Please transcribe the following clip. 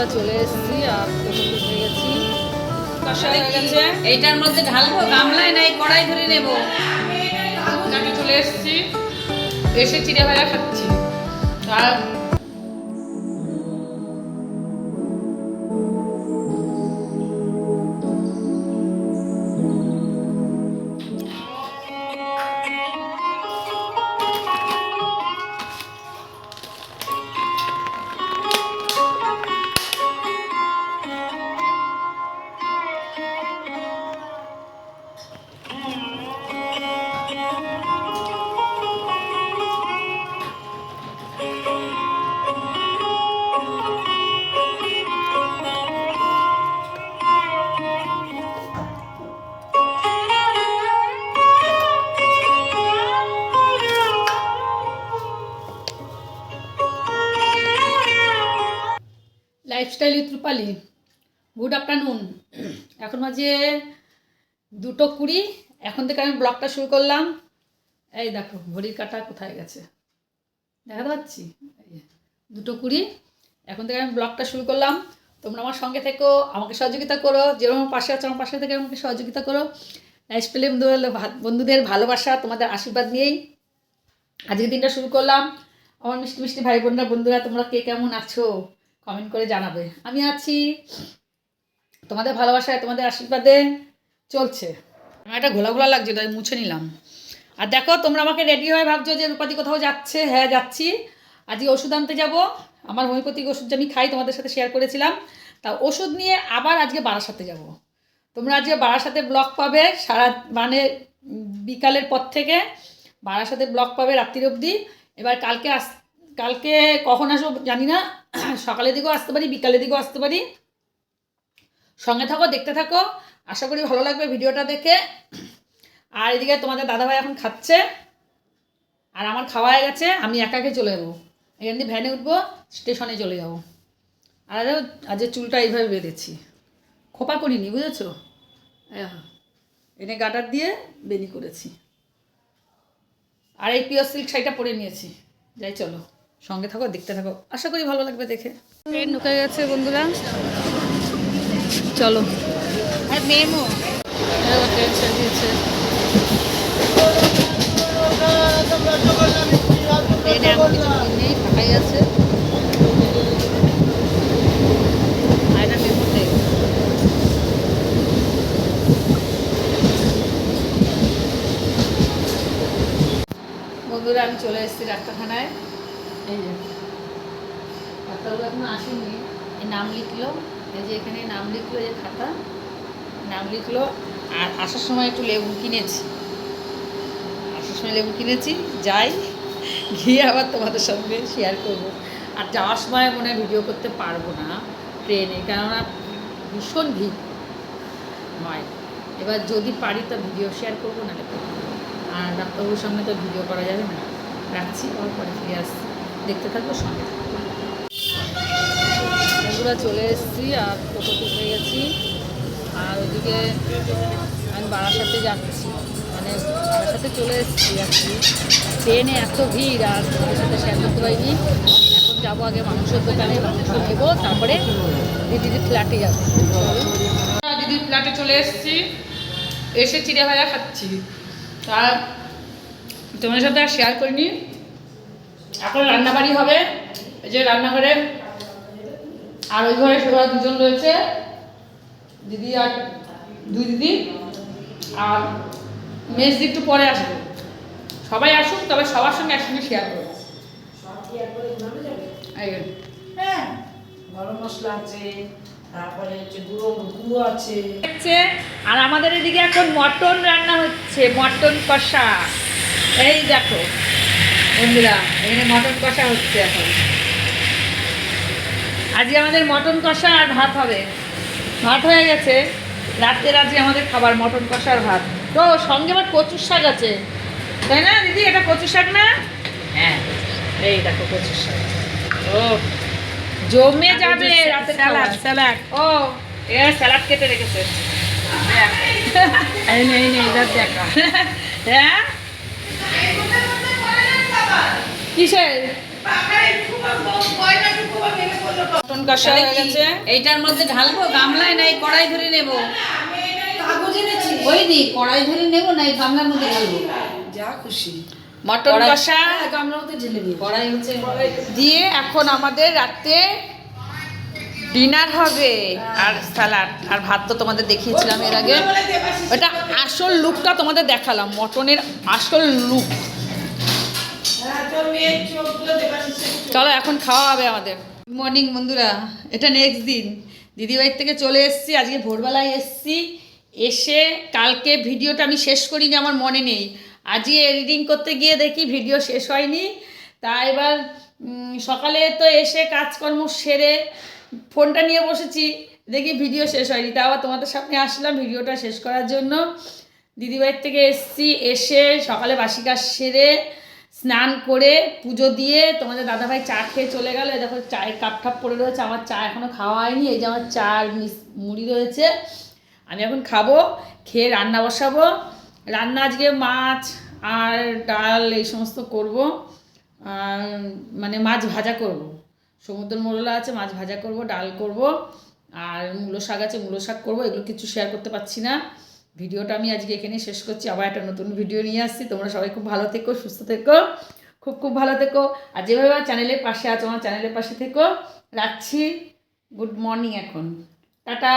বন্ধুরা চলে এসেছি, আর হয়ে গেছে। এইটার মধ্যে ঢালবো, গামলায় নাই, কড়াই ধরে নেব। আমি চলে এসেছি। এসে চিড়ে ভাজা খাচ্ছি। আর lifestyle with Rupali good afternoon এখন মাঝে দুটো কুড়ি। এখন থেকে আমি ব্লগটা শুরু করলাম। এই দেখো, ঘড়ির কাটা কোথায় গেছে? দেখাতে পাচ্ছি? দুটো কুড়ি। এখন থেকে আমি ব্লগটা শুরু করলাম। তোমরা আমার সঙ্গে থেকো, আমাকে সহযোগিতা করো। যেরকম পাশে আছো, আমার পাশে থেকে আমাকে সহযোগিতা করো। লাইফস্টাইল বন্ধুদের ভালোবাসা, তোমাদের আশীর্বাদ নিয়েই আজকের দিনটা শুরু করলাম। আমার মিষ্টি মিষ্টি ভাই বোনরা বন্ধুরা, তোমরা কে কেমন আছো? কমেন্ট করে জানাবে। আমি আছি তোমাদের ভালোবাসায়, তোমাদের আশীর্বাদে চলছে। আমার একটা ঘোলা ঘোলা লাগছে তাই মুছে নিলাম। আর দেখো, তোমরা আমাকে রেডি হয়ে ভাবছ যে রূপাতি কোথাও যাচ্ছে। হ্যাঁ যাচ্ছি। আজকে ওষুধ আনতে যাব। আমার হোমিওপ্যাথিক ওষুধ আমি খাই, তোমাদের সাথে শেয়ার করেছিলাম। তা ওষুধ নিয়ে আবার আজকে বারাসাতে যাব। তোমরা আজকে বারাসাতে ব্লক পাবে সারা মানে বিকালের পর থেকে বারাসাতে ব্লক পাবে রাত্রির অবধি। এবার কালকে আস, কালকে কখন আসব জানি না। সকালের দিকেও আসতে পারি, বিকালের দিকেও আসতে পারি। সঙ্গে থাকো, দেখতে থাকো। আশা করি ভালো লাগবে ভিডিওটা দেখে। আর এদিকে তোমাদের দাদাভাই এখন খাচ্ছে। আর আমার খাওয়া হয়ে গেছে, আমি একাকে চলে যাব। এখান দিয়ে ভ্যানে উঠবো, স্টেশনে চলে যাব। আর আজ চুলটা এইভাবে বেঁধেছি। খোপা করিনি, বুঝেছ? এনে গাটার দিয়ে বেনি করেছি। আর এই পিওর সিল্ক শাড়িটা পরে নিয়েছি। যাই, চলো। সঙ্গে থাকো দেখতে থাকো। আশা করি ভালো লাগবে দেখে। ট্রেন ঢুকে গেছে বন্ধুরা। চলো। আর মেমো। এবার ট্রেন ছেড়ে দিয়েছে। ট্রেনে এমন কিছু নেই ফাঁকাই আছে। আর এটা মেমো বন্ধুরা আমি চলে এসেছি ডাক্তারখানায়। এই ডাক্তারবাবু এখনও আসেনি। এই নাম লিখলো, এই যে এখানে নাম লিখলো যে খাতা, নাম লিখলো, আর আসার সময় একটু লেবু কিনেছি। আসার সময় লেবু কিনেছি, যাই, গিয়ে আবার তোমাদের সঙ্গে শেয়ার করব। আর যাওয়ার সময় মনে ভিডিও করতে পারব না ট্রেনে কেননা ভীষণ ভিড়। নয়, এবার যদি পারি তো ভিডিও শেয়ার করব না আর ডাক্তারবাবুর সামনে তো ভিডিও করা যাবে না। রাখছি, আবার পরে ফিরে আসছি। দেখতে থাকব, সঙ্গে বন্ধুরা, চলে এসেছি, আর ফটো উঠে গেছি। আর ওদিকে আমি বারাসাতে যাচ্ছি। মানে বারাসাতে চলে এসেছি আর কি। ট্রেনে এত ভিড়, আর তোমাদের সাথে শেয়ার করতে পারিনি এখন যাব আগে মাংসের দোকানে মাংস নেব, তারপরে দিদির ফ্ল্যাটে যাব। দিদির ফ্ল্যাটে চলে এসেছি। এসে চিড়ে ভাজা খাচ্ছি। আর তোমাদের সাথে আর শেয়ার করিনি। এখন রান্নাবাড়ি হবে। এই যে রান্নাঘরে আর ওই ঘরে সবাই দুজন রয়েছে দিদি আর দুই দিদি। আর মেজ দি একটু পরে আসবে। সবাই আসুক তবে সবার সঙ্গে একসঙ্গে শেয়ার করব। হ্যাঁ গরম মশলা আছে তারপরে হচ্ছে গুঁড়ো গুঁড়ো আছে। হচ্ছে আর আমাদের এদিকে এখন মটন রান্না হচ্ছে মটন কষা। এই দেখো। বন্ধুরা এখানে মটন কষা হচ্ছে এখন। আজকে আমাদের মটন কষা আর ভাত হবে। ভাত হয়ে গেছে। রাত্রের আজকে আমাদের খাবার মটন কষা আর ভাত। তো সঙ্গে আমার কচুর শাক আছে। তাই না দিদি? এটা কচুর শাক না? হ্যাঁ এই দেখো কচুর শাক। ও জমে যাবে রাতের স্যালাড স্যালাড। ও এখানে স্যালাড কেটে রেখেছে। হ্যাঁ? কিসের? মটন মটন হয়ে গেছে। এইটার মধ্যে ঢালবো গামলায় নাই কড়াই ধরে নেব। ওই দি কড়াই ধরে নেব নাই গামলার মধ্যে ঢালবো। যা খুশি। মটন কষা। ঢেলে কড়াই হচ্ছে দিয়ে এখন আমাদের রাতে ডিনার হবে আর স্যালাড আর ভাত তো তোমাদের দেখিয়েছিলাম এর আগে। এটা আসল লুকটা তোমাদের দেখালাম মটনের আসল লুক চলো, এখন খাওয়া হবে আমাদের। মর্নিং বন্ধুরা। এটা নেক্সট দিন। দিদিবাড়ির থেকে চলে এসেছি, আজকে ভোরবেলায় এসেছি। এসে কালকে ভিডিওটা আমি শেষ করিনি, আমার মনে নেই। আজকে এডিটিং করতে গিয়ে দেখি ভিডিও শেষ হয়নি। তা এবার সকালে তো এসে কাজকর্ম সেরে ফোনটা নিয়ে বসেছি, দেখি ভিডিও শেষ হয়নি। তা আবার তোমাদের সামনে আসলাম ভিডিওটা শেষ করার জন্য। দিদিবাড়ির থেকে এসছি, এসে সকালে বাসি কাজ সেরে স্নান করে পুজো দিয়ে তোমাদের দাদাভাই চা খেয়ে চলে গেল। দেখো চায়ের কাপ ঠাপ পড়ে রয়েছে, আমার চা এখনও খাওয়া হয়নি। এই যে আমার চা মুড়ি রয়েছে, আমি এখন খাব, খেয়ে রান্না বসাবো। রান্না আজকে মাছ আর ডাল এই সমস্ত করব মানে মাছ ভাজা করব। সমুদ্র মোরলা আছে, মাছ ভাজা করব, ডাল করব, আর মূলো শাক আছে, মূলো শাক করব, এগুলো কিছু শেয়ার করতে পারছি না। ভিডিওটা আমি আজকে এখানে শেষ করছি। আবার একটা নতুন ভিডিও নিয়ে আসছি। তোমরা সবাই খুব ভালো থেকো, সুস্থ থেকো, খুব খুব ভালো থেকো। আর যেভাবে আমার চ্যানেলের পাশে আছো, আমার চ্যানেলের পাশে থেকো। রাখছি। গুড মর্নিং এখন। টাটা।